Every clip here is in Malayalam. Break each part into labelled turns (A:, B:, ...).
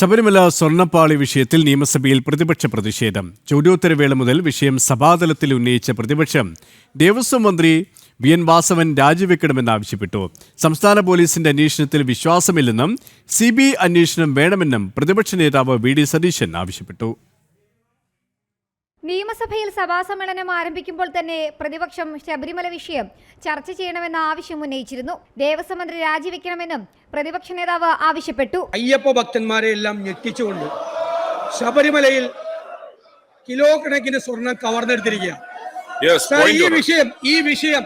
A: ശബരിമല സ്വർണപ്പാളി വിഷയത്തിൽ നിയമസഭയിൽ പ്രതിപക്ഷ പ്രതിഷേധം. ചോദ്യോത്തരവേള മുതൽ വിഷയം സഭാതലത്തിൽ ഉന്നയിച്ച പ്രതിപക്ഷം ദേവസ്വം മന്ത്രി വി എൻ വാസവൻ രാജിവെക്കണമെന്നാവശ്യപ്പെട്ടു. സംസ്ഥാന പോലീസിന്റെ അന്വേഷണത്തിൽ വിശ്വാസമില്ലെന്നും സി ബി അന്വേഷണം വേണമെന്നും പ്രതിപക്ഷ നേതാവ് വി ഡി സതീശൻ ആവശ്യപ്പെട്ടു.
B: നിയമസഭയിൽ സഭാ സമ്മേളനം ആരംഭിക്കുമ്പോൾ തന്നെ പ്രതിപക്ഷം ശബരിമല വിഷയം ചർച്ച ചെയ്യണമെന്ന ആവശ്യം ഉന്നയിച്ചിരുന്നു. ദേവസ്വം മന്ത്രി രാജിവെക്കണമെന്നും പ്രതിപക്ഷ നേതാവ് ആവശ്യപ്പെട്ടു.
C: അയ്യപ്പ ഭക്തന്മാരെ എല്ലാം ഞെട്ടിച്ചുകൊണ്ട് ശബരിമലയിൽ കിലോ കണക്കിന് സ്വർണം കവർന്നെടുത്തിരിക്കുകയാണ്. ഈ വിഷയം ഈ വിഷയം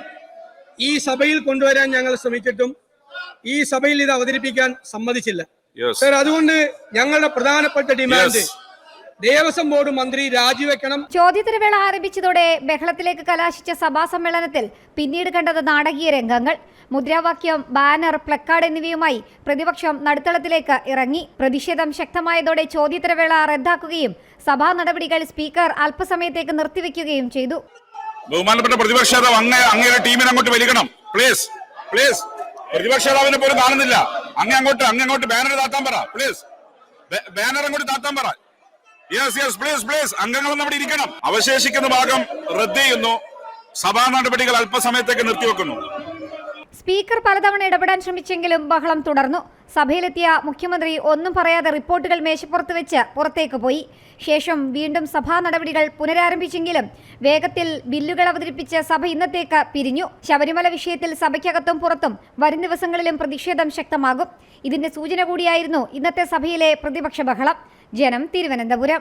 C: ഈ സഭയിൽ കൊണ്ടുവരാൻ ഞങ്ങൾ ശ്രമിച്ചിട്ടും ഈ സഭയിൽ ഇത് അവതരിപ്പിക്കാൻ സമ്മതിച്ചില്ല. സർ അതുകൊണ്ട് ഞങ്ങളുടെ പ്രധാനപ്പെട്ട ഡിമാൻഡ്. ദേവസ്വം ബോർഡ് മന്ത്രി രാജിവെക്കണം.
B: ചോദ്യോത്തരവേള ആരംഭിച്ചതോടെ ബഹളത്തിലേക്ക് കലാശിച്ച സഭാ സമ്മേളനത്തിൽ പിന്നീട് കണ്ടത് നാടകീയ രംഗങ്ങൾ. മുദ്രാവാക്യം ബാനർ പ്ലക്കാർഡ് എന്നിവയുമായി പ്രതിപക്ഷം നടുത്തളത്തിലേക്ക് ഇറങ്ങി. പ്രതിഷേധം ശക്തമായതോടെ ചോദ്യോത്തരവേള റദ്ദാക്കുകയും സഭാ നടപടികൾ സ്പീക്കർ അല്പസമയത്തേക്ക് നിർത്തിവെക്കുകയും ചെയ്തു.
D: ബഹുമാനപ്പെട്ട പ്രതിപക്ഷ നേതാവ് അങ്ങേ അങ്ങയുടെ ടീമിനെ അങ്ങോട്ട് വലിക്കണം. പ്ലീസ് പ്ലീസ് പ്രതിപക്ഷ നേതാവിനെ പോലും കാണുന്നില്ല. അങ്ങേ അങ്ങോട്ട് അങ്ങേ അങ്ങോട്ട് ബാനർ താത്താൻ പറ പ്ലീസ് ബാനർ അങ്ങോട്ട് താത്താൻ പറ. യെസ് യെസ് പ്ലീസ് പ്ലീസ് അംഗങ്ങളൊന്നും അവിടെ ഇരിക്കണം. അവശേഷിക്കുന്ന ഭാഗം റദ്ദ് ചെയ്യുന്നു. സഭാ നടപടികൾ അല്പസമയത്തേക്ക് നിർത്തിവെക്കുന്നു.
B: സ്പീക്കർ പലതവണ ഇടപെടാൻ ശ്രമിച്ചെങ്കിലും ബഹളം തുടർന്നു. സഭയിലെത്തിയ മുഖ്യമന്ത്രി ഒന്നും പറയാതെ റിപ്പോർട്ടുകൾ മേശപ്പുറത്ത് വെച്ച് പുറത്തേക്ക് പോയി. ശേഷം വീണ്ടും സഭാ നടപടികൾ പുനരാരംഭിച്ചെങ്കിലും വേഗത്തിൽ ബില്ലുകൾ അവതരിപ്പിച്ച് സഭ ഇന്നത്തേക്ക് പിരിഞ്ഞു. ശബരിമല വിഷയത്തിൽ സഭയ്ക്കകത്തും പുറത്തും വരും ദിവസങ്ങളിലും പ്രതിഷേധം ശക്തമാകും. ഇതിന്റെ സൂചന കൂടിയായിരുന്നു ഇന്നത്തെ സഭയിലെ പ്രതിപക്ഷ ബഹളം. ജനം തിരുവനന്തപുരം.